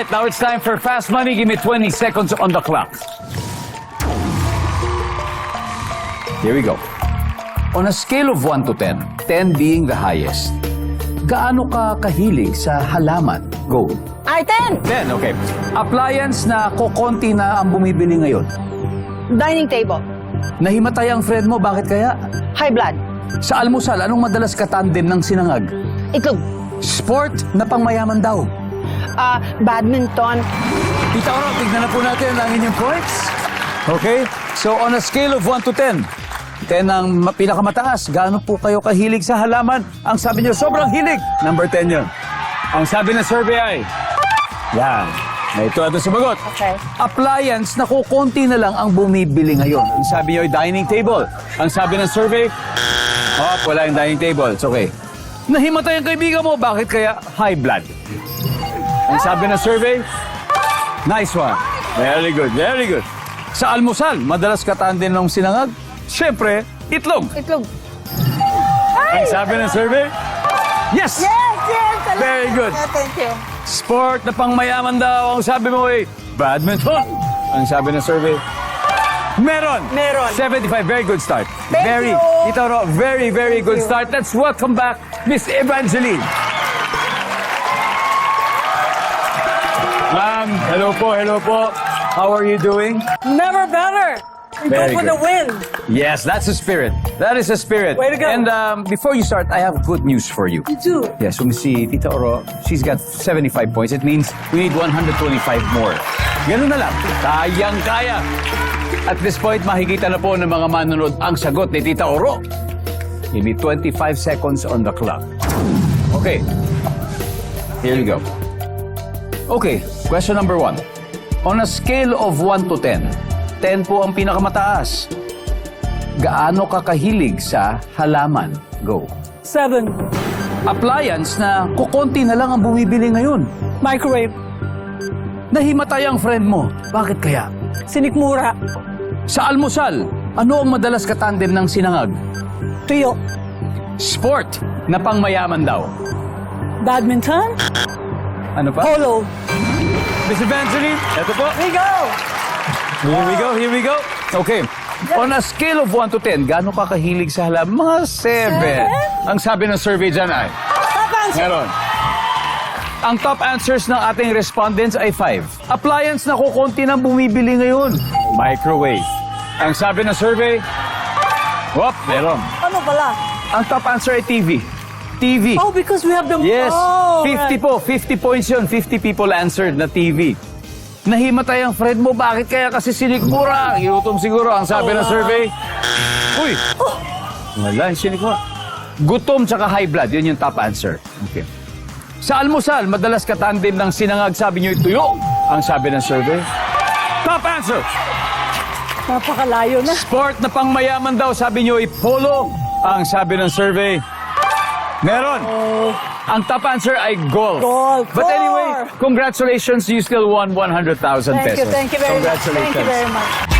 right, now it's time for Fast Money. Give me 20 seconds on the clock. Here we go. On a scale of 1 to 10, 10 being the highest, gaano ka kahilig sa halaman? Go. Ay, 10! 10, okay. Appliance na kokonti na ang bumibili ngayon. Dining table. Nahimatay ang friend mo, bakit kaya? High blood. Sa almusal, anong madalas katandem ng sinangag? Itlog. Sport na pangmayaman daw. Ah, badminton. Tita Oro, tignan na po natin ang inyong points. Okay? So on a scale of 1 to 10, 10 ang ma- pinakamataas. Gaano po kayo kahilig sa halaman? Ang sabi niyo, sobrang hilig. Number 10 yun. Ang sabi ng survey ay, yan. Na ito ito sumagot. Okay. Appliance na kukunti na lang ang bumibili ngayon. Ang sabi niyo ay dining table. Ang sabi ng survey, oh, wala yung dining table. It's okay. Nahimatay ang kaibigan mo, bakit kaya high blood? Ang sabi ng survey, nice one. Very good, very good. Sa almusal, madalas kataan din ng sinangag. Siyempre, itlog. Itlog. Ang sabi ng survey, yes! Yes, yes! Salamat. Very good. Yeah, thank you. Sport na pangmayaman daw. Ang sabi mo ay badminton. Ang sabi ng survey, meron. Meron. 75, very good start. Thank very, you. Ito, Ro, very, very good you. start. Let's welcome back Miss Evangeline. Ma'am, hello po, hello po. How are you doing? Never better. We Very go for good. the win. Yes, that's a spirit. That is a spirit. Way to go. And um, before you start, I have good news for you. You do. Yes, kung si Tita Oro, she's got 75 points. It means we need 125 more. Ganun na lang. Kayang-kaya. At this point, makikita na po ng mga manunod ang sagot ni Tita Oro. Give me 25 seconds on the clock. Okay. Here you go. Okay, question number one. On a scale of 1 to 10, 10 po ang pinakamataas. Gaano ka kahilig sa halaman? Go. Seven. Appliance na kukonti na lang ang bumibili ngayon. Microwave. Nahimatay ang friend mo. Bakit kaya? Sinikmura. Sa almusal, ano ang madalas katandem ng sinangag? Tuyo. Sport na pangmayaman daw. Badminton. Ano pa? Polo. Miss Evangeline, eto po. We go. Here we go, here we go. Okay. On a scale of 1 to 10, gaano ka kahilig sa halaman? Mga 7. Ang sabi ng survey dyan ay? Top answer. Meron. Ang top answers ng ating respondents ay 5. Appliance na kukunti nang bumibili ngayon. Microwave. Ang sabi ng survey, whoop, meron. Ano pala? Ang top answer ay TV. TV. Oh, because we have the... Yes, Oh, 50 right. po, 50 points yun. 50 people answered na TV. Nahimatay ang friend mo, bakit kaya kasi sinikmura? Iutom siguro, ang sabi ng survey. Uy! Wala, sinikmura. Gutom tsaka high blood, yun yung top answer. Okay. Sa almusal, madalas katandem ng sinangag, sabi niyo tuyo. Ang sabi ng survey. Top answer! Napakalayo na. Sport na pangmayaman daw, sabi niyo ay polo. Ang sabi ng survey, meron. Ang top answer ay golf. Golf. But Four. anyway, congratulations, you still won 100,000 Thank pesos. you, thank you very much. Congratulations. Thank you very much.